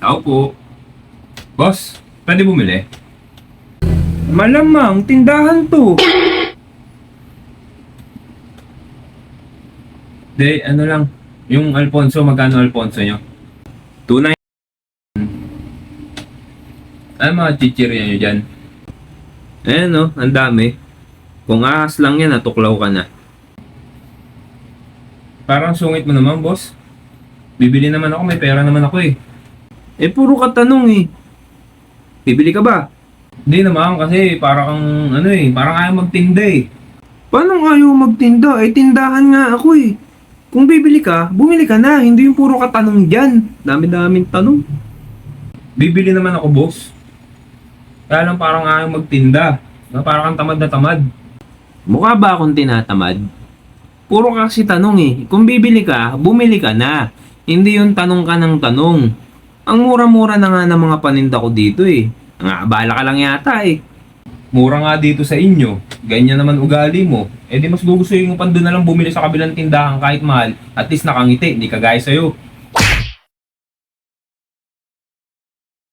Tao po. Boss, pwede bumili? Malamang, tindahan to. De, ano lang. Yung Alfonso, magkano Alfonso nyo? Tunay. Ano mga chichirya nyo dyan? Eh no, ang dami. Kung ahas lang yan, natuklaw ka na. Parang sungit mo naman, boss. Bibili naman ako, may pera naman ako eh. Eh, puro ka tanong eh. Bibili ka ba? Hindi naman kasi para kang ano eh, parang ayaw magtinda eh. Paano ayaw magtinda? Eh, tindahan nga ako eh. Kung bibili ka, bumili ka na. Hindi yung puro ka tanong dyan. Dami-daming tanong. Bibili naman ako, boss. Kaya lang parang ayaw magtinda. Na Parang kang tamad na tamad. Mukha ba akong tinatamad? Puro ka kasi tanong eh. Kung bibili ka, bumili ka na. Hindi yung tanong ka ng tanong. Ang mura-mura na nga ng mga paninda ko dito eh. Ang abala ka lang yata eh. Mura nga dito sa inyo. Ganyan naman ugali mo. Eh di mas gugustuhin mo pa na lang bumili sa kabilang tindahan kahit mahal. At least nakangiti, hindi kagaya sa'yo.